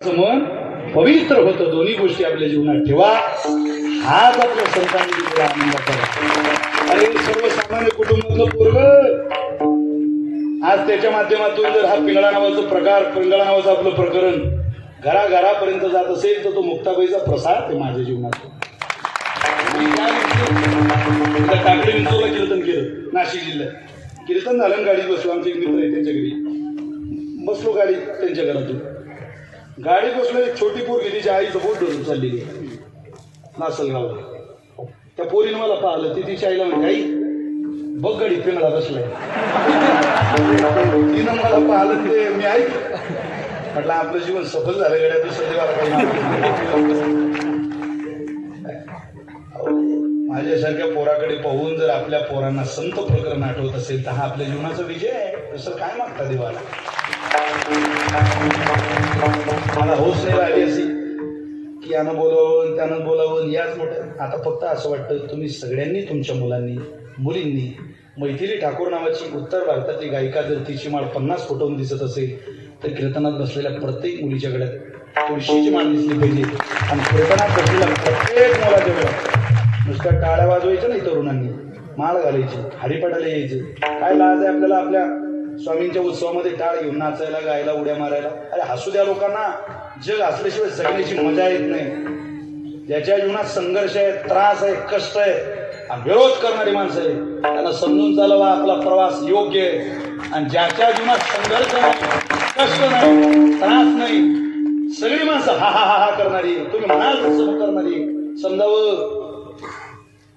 मन पवित्र होतं. दोन्ही गोष्टी आपल्या जीवनात ठेवा. हाच आपल्या संतांनी दिलेला आनंदाचा आहे. अरे सर्वसामान्य कुटुंबातलं पोरग आज त्याच्या माध्यमातून जर हा पिंगळा नावाचा प्रकार पिंगळा नावाचं आपलं प्रकरण घराघरापर्यंत जात असेल तर तो मुक्ताबाईचा प्रसार ते माझ्या जीवनात. मी काय एकदा कीर्तन केलं नाशिक जिल्ह्यात. कीर्तन झालं गाडीत बसलो. आमचे एक मित्र आहे त्यांच्या घरी. बसलो गाडीत त्यांच्या घरातून. गाडी बसलेली एक छोटी पोरगी तिच्या आईचं बोट धरून चाललेली आहे. नासलगावला त्या पोरीनं मला पाहिलं ती तिच्या आईला म्हणजे आई बघ गाडी पिंगळा बसलाय तिनं मला पाहिलं ते मी ऐक म्हटलं आपलं जीवन सफल झालं गड्या दुसरं देवाला माझ्यासारख्या पोराकडे पाहून जर आपल्या पोरांना संत प्रकरण आठवत असेल तर हा आपल्या जीवनाचा विजय आहे. दुसरं काय मागता देवाला? मला होश नाही राहिली अशी. की यानं बोलावं त्यानं बोलावं याच मोठं आता फक्त असं वाटतं तुम्ही सगळ्यांनी तुमच्या मुलांनी मुलींनी मैथिली ठाकूर नावाची उत्तर भारतातली गायिका जर तिची माळ पन्नास फोटोहून दिसत असेल तर कीर्तनात बसलेल्या प्रत्येक मुलीच्या गळ्यात तुळशीची माळ दिसली पाहिजे. आणि कीर्तनात बसलेल्या प्रत्येक मुलाच्या गळ्यात. नुसत्या टाळ्या वाजवायच्या नाही तरुणांनी. माळ घालायची हरिपाठाला यायचं. काय लाज आहे आपल्याला आपल्या स्वामींच्या उत्सवामध्ये टाळ घेऊन नाचायला गायला उड्या मारायला. अरे हसू द्या लोकांना. जग असल्याशिवाय जगण्याची मजा येत नाही. ज्याच्या जीवनात संघर्ष आहे त्रास आहे कष्ट आहे विरोध करणारी माणसं आहे त्यांना समजून चालवा आपला प्रवास योग्य आहे. आणि ज्याच्या जीवनात संघर्ष नाही कष्ट नाही त्रास नाही सगळी माणसं हा हा हा हा करणारी तुम्ही म्हणाल तसं करणारी समजावं?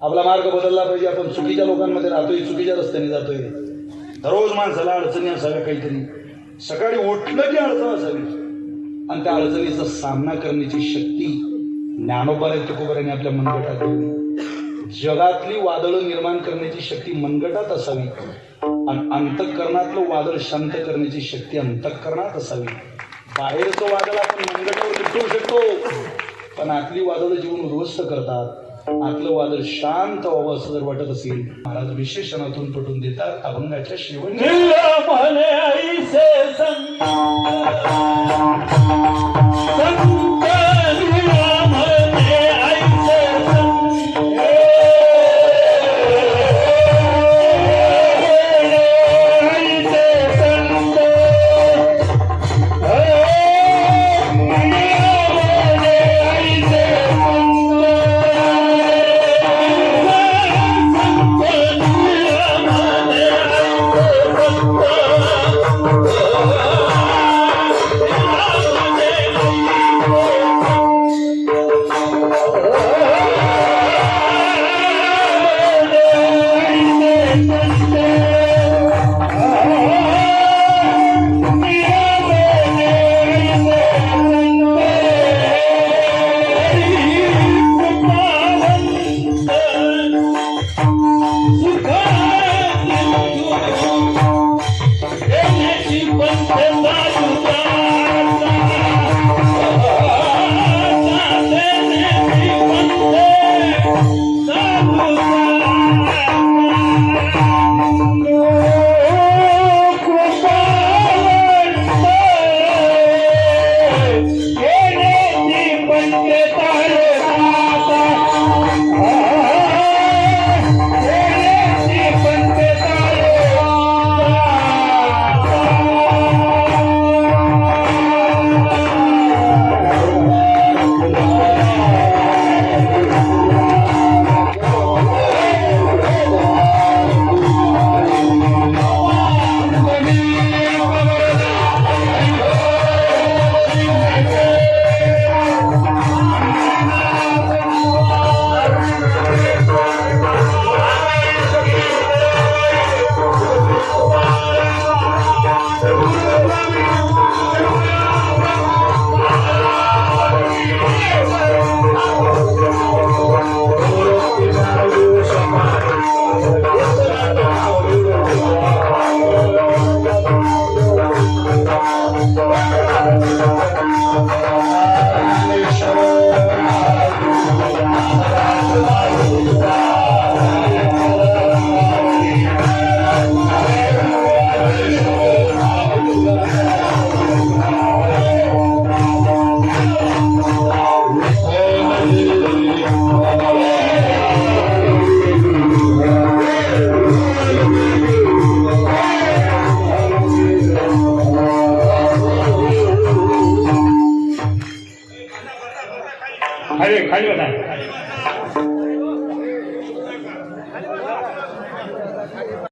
आपला मार्ग बदलला पाहिजे. आपण चुकीच्या लोकांमध्ये राहतोय चुकीच्या रस्त्याने जातोय. दररोज माणसाला अडचणी असाव्या काहीतरी. सकाळी उठलं की अडचण असावी. आणि त्या अडचणीचा सामना करण्याची शक्ती ज्ञानोबाने तुकोबऱ्याने आपल्या मनगटात दिली जगातली वादळं निर्माण करण्याची शक्ती मनगटात असावी. आणि अंतःकरणातलं वादळ शांत करण्याची शक्ती अंतःकरणात असावी. बाहेरचं वादळ आपण मनगटावर निपटवू शकतो. पण आतली वादळं जीवन उद्ध्वस्त करतात. आपलं वादळ शांत व्हावं असं जर वाटत असेल. महाराज विशेषणातून पटून देतात अभंगाच्या शेवट. Oh, Ahí.